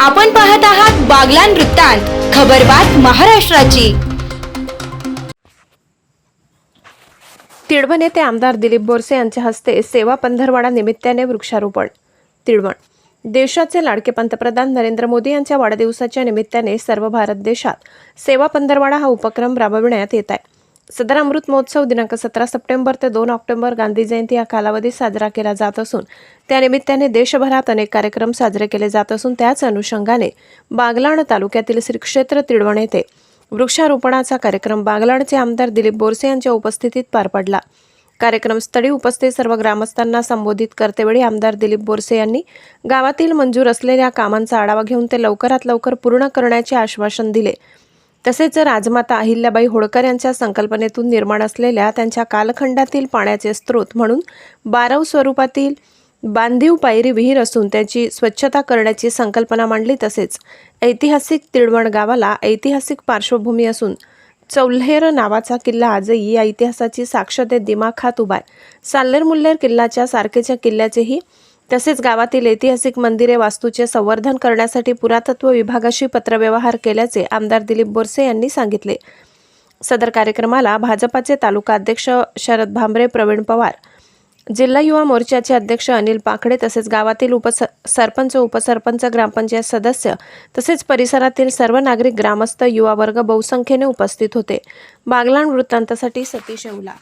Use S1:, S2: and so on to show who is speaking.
S1: आपण पाहत आहात बागलान वृत्तांत खबरबात महाराष्ट्राची.
S2: तिळवण येथे आमदार दिलीप बोरसे यांच्या हस्ते सेवा पंधरवाडा निमित्ताने वृक्षारोपण तिळवण. देशाचे लाडके पंतप्रधान नरेंद्र मोदी यांच्या वाढदिवसाच्या निमित्ताने सर्व भारत देशात सेवा पंधरवाडा हा उपक्रम राबविण्यात येत आहे. सदर अमृत महोत्सव दिनांक सतरा सप्टेंबर ते दोन ऑक्टोबर गांधी जयंती या कालावधीत साजरा केला जात असून त्यानिमित्ताने देशभरात अनेक कार्यक्रम साजरे केले जात असून त्याच अनुषंगाने बागलाण तालुक्यातील श्री क्षेत्र तिळवण येथे वृक्षारोपणाचा कार्यक्रम बागलाणचे आमदार दिलीप बोरसे यांच्या उपस्थितीत पार पडला. कार्यक्रमस्थळी उपस्थित सर्व ग्रामस्थांना संबोधित करतेवेळी आमदार दिलीप बोरसे यांनी गावातील मंजूर असलेल्या कामांचा आढावा घेऊन ते लवकरात लवकर पूर्ण करण्याचे आश्वासन दिले. तसेच राजमाता अहिल्याबाई होळकर यांच्या संकल्पनेतून निर्माण असलेल्या त्यांच्या कालखंडातील पाण्याचे स्रोत म्हणून बारव स्वरूपातील बांधीव पायरी विहीर असून त्याची स्वच्छता करण्याची संकल्पना मांडली तसेच ऐतिहासिक तिळवण गावाला ऐतिहासिक पार्श्वभूमी असून चौल्हेर नावाचा किल्ला आजही या इतिहासाची साक्ष दे दिमाखात उभार आहे. साल्लेर मुल्लेर किल्ल्याच्या सारखेच्या किल्ल्याचेही तसेच गावातील ऐतिहासिक मंदिरे वास्तूचे संवर्धन करण्यासाठी पुरातत्व विभागाशी पत्रव्यवहार केल्याचे आमदार दिलीप बोरसे यांनी सांगितले. सदर कार्यक्रमाला भाजपाचे तालुका अध्यक्ष शरद भांबरे प्रवीण पवार जिल्हा युवा मोर्चाचे अध्यक्ष अनिल पाखडे तसेच गावातील उपस सरपंच उपसरपंच ग्रामपंचायत सदस्य तसेच परिसरातील सर्व नागरिक ग्रामस्थ युवा वर्ग बहुसंख्येने उपस्थित होते. बागलाण वृत्तांतासाठी सतीश येवला.